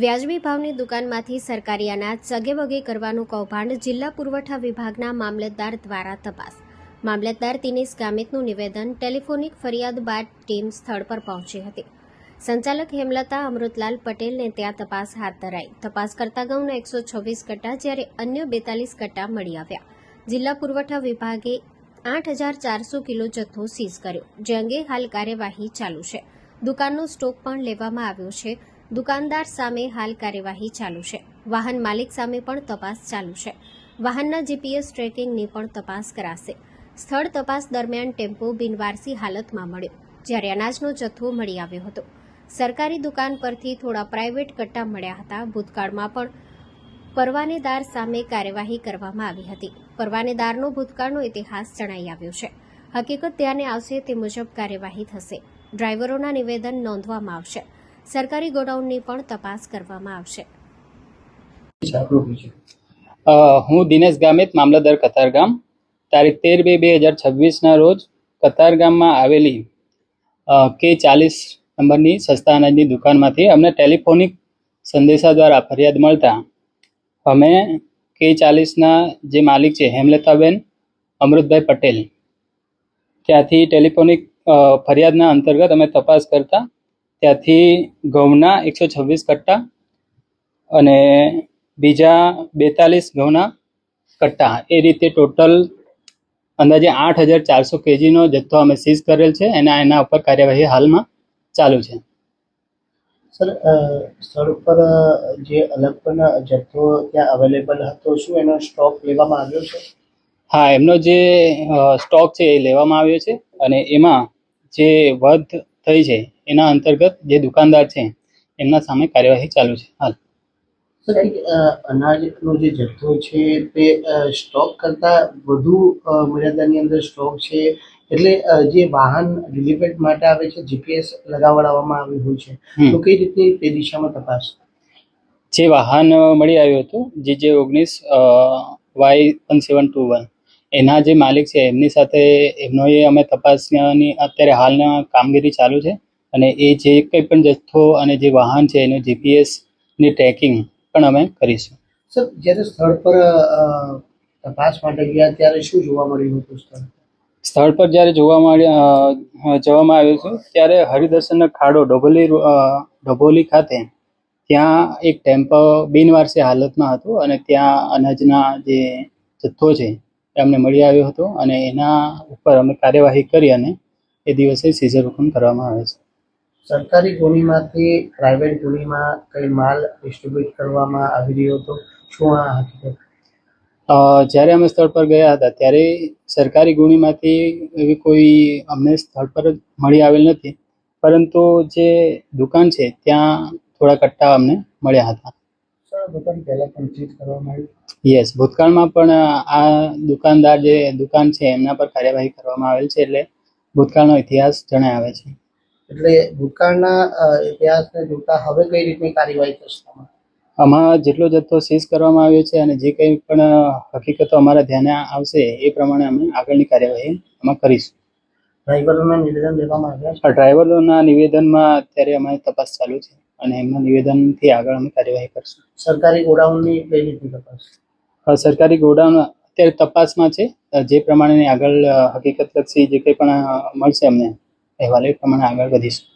વ્યાજબી ભાવની દુકાનમાંથી સરકારી અનાજ સગેવગે કરવાનું કૌભાંડ જિલ્લા પુરવઠા વિભાગના મામલતદાર દ્વારા તપાસ. મામલતદાર દિનેશ ગામિતનું નિવેદન ટેલિફોનિક ફરિયાદ બાદ ટીમ સ્થળ પર પહોંચી હતી. સંચાલક હેમલતા અમૃતલાલ પટેલને ત્યાં તપાસ હાથ ધરાઈ. તપાસ કરતા ઘઉંના એકસો છવ્વીસ કટ્ટા જ્યારે અન્ય બેતાલીસ કટ્ટા મળી આવ્યા. જિલ્લા પુરવઠા વિભાગે આઠ હજાર ચારસો કિલો જથ્થો સીઝ કર્યો, જે અંગે હાલ કાર્યવાહી ચાલુ છે. દુકાનનો સ્ટોક પણ લેવામાં આવ્યો છે. દુકાનદાર સામે હાલ કાર્યવાહી ચાલુ છે. વાહન માલિક સામે પણ તપાસ ચાલુ છે. વાહનના જીપીએસ ટ્રેકિંગની પણ તપાસ કરાશે. સ્થળ તપાસ દરમિયાન ટેમ્પો બિનવારસી હાલતમાં મળ્યો, જ્યારે અનાજનો જથ્થો મળી આવ્યો હતો. સરકારી દુકાન પરથી થોડા પ્રાઇવેટ કટ્ટા મળ્યા હતા. ભૂતકાળમાં પણ પરવાનેદાર સામે કાર્યવાહી કરવામાં આવી હતી. પરવાનેદારનો ભૂતકાળનો ઇતિહાસ જણાઈ આવ્યો છે. હકીકત ધ્યાને આવશે તે મુજબ કાર્યવાહી થશે. ડ્રાઈવરોના નિવેદન નોંધવામાં આવશે. સરકારી ગોડાઉનની પણ તપાસ કરવામાં આવશે. હું દિનેશ ગામિત, મામલતદાર કતારગામ તારીખ તેર બે બે હજાર છવ્વીસના રોજ કતારગામમાં આવેલી કે ચાલીસ નંબરની સસ્તા અનાજની દુકાનમાંથી અમને ટેલિફોનિક સંદેશા દ્વારા ફરિયાદ મળતા, અમે કે ચાલીસના જે માલિક છે, હેમલતાબેન અમૃતભાઈ પટેલ, ત્યાંથી ટેલિફોનિક ફરિયાદના અંતર્ગત અમે તપાસ કરતા ત્યાંથી ઘઉંના એકસો છવ્વીસ કટ્ટા અને બીજા બેતાલીસ ઘઉંના કટ્ટા. એ રીતે ટોટલ અંદાજે આઠ હજાર ચારસો કેજીનો જથ્થો અમે સીઝ કરેલ છે. એના એના ઉપર કાર્યવાહી હાલમાં ચાલુ છે. સર સ્થળ ઉપર જે અલગ પણ જથ્થો ત્યાં અવેલેબલ હતો શું એનો સ્ટોક લેવામાં આવ્યો છે? હા એમનો જે સ્ટોક છે એ લેવામાં આવ્યો છે. અને એમાં જે વધ થઈ છે એના અંતર્ગત જે દુકાનદાર છે એમના સામે કાર્યવાહી ચાલુ છે. હાલ. અનાજનો જે જથ્થો છે તે સ્ટોક કરતાં વધુ મર્યાદાની અંદર સ્ટોક છે એટલે જે વાહન ડિલિવરી માટે આવે છે જીપીએસ લગાવડાવવામાં આવ્યું હોય છે તો કઈ રીતની તે દિશામાં તપાસ? જે વાહન મળી આવ્યું હતું જે જે ઓગણીસ Y one seven two one એના જે માલિક છે એમની સાથે એમનો એ અમે તપાસની અત્યારે હાલના કામગીરી ચાલુ છે અને એ જે કંઈ પણ જથ્થો અને જે વાહન છે એનું જીપીએસની ટ્રેકિંગ પણ અમે કરીશું. સર જ્યારે સ્થળ પર તપાસ માટે ગયા ત્યારે શું જોવા મળ્યું હતું સ્થળ સ્થળ પર જ્યારે જોવા મળ્યા જવામાં આવ્યું છું ત્યારે હરિદર્શનનો ખાડો ડભોલી ડભોલી ખાતે ત્યાં એક ટેમ્પો બિનવારસી હાલતમાં હતું અને ત્યાં અનાજના જે જથ્થો છે અમને મળી આવ્યો હતો અને એના ઉપર અમે કાર્યવાહી કરી અને એ દિવસે સીઝર હુકમ કરવામાં આવે છે. સરકારી ગુણીમાંથી પ્રાઇવેટ ગુણીમાં કઈ માલ ડિસ્ટ્રીબ્યુટ કરવામાં આવી રહ્યો હતો? શું આ હકીકત જ્યારે અમે સ્થળ પર ગયા હતા ત્યારે સરકારી ગુણીમાંથી એવી કોઈ અમને સ્થળ પર જ મળી આવેલ નથી. પરંતુ જે દુકાન છે ત્યાં થોડા કટ્ટા અમને મળ્યા હતા. દુકાન પહેલા પણ ચીજ કરવામાં આવી? યસ ભૂતકાળમાં પણ આ દુકાનદાર જે દુકાન છે એમના પર કાર્યવાહી કરવામાં આવેલ છે એટલે ભૂતકાળનો ઇતિહાસ જણાવે આવે છે. એટલે ભૂતકાળના ઇતિહાસને જોતા હવે કઈ રીતની કાર્યવાહી થશે આમાં? જેટલો જથ્થો સીઝ કરવામાં આવ્યો છે અને જે કંઈ પણ હકીકતો અમારા ધ્યાને આવશે એ પ્રમાણે અમે આગળની કાર્યવાહી અમે કરીશું. ડ્રાઈવરોના નિવેદન લેવામાં આવ્યા છે? ડ્રાઈવરોના નિવેદનમાં અત્યારે અમારી તપાસ ચાલુ છે. અને એમના નિવેદનથી આગળ અમે કાર્યવાહી કરશું. સરકારી ગોડાઉનની કઈ રીતની તપાસ? સરકારી ગોડાઉન અત્યારે તપાસમાં છે. જે પ્રમાણેની આગળ હકીકત હકીકતલક્ષી જે કંઈ પણ મળશે અમને અહેવાલ એ પ્રમાણે આગળ વધીશું.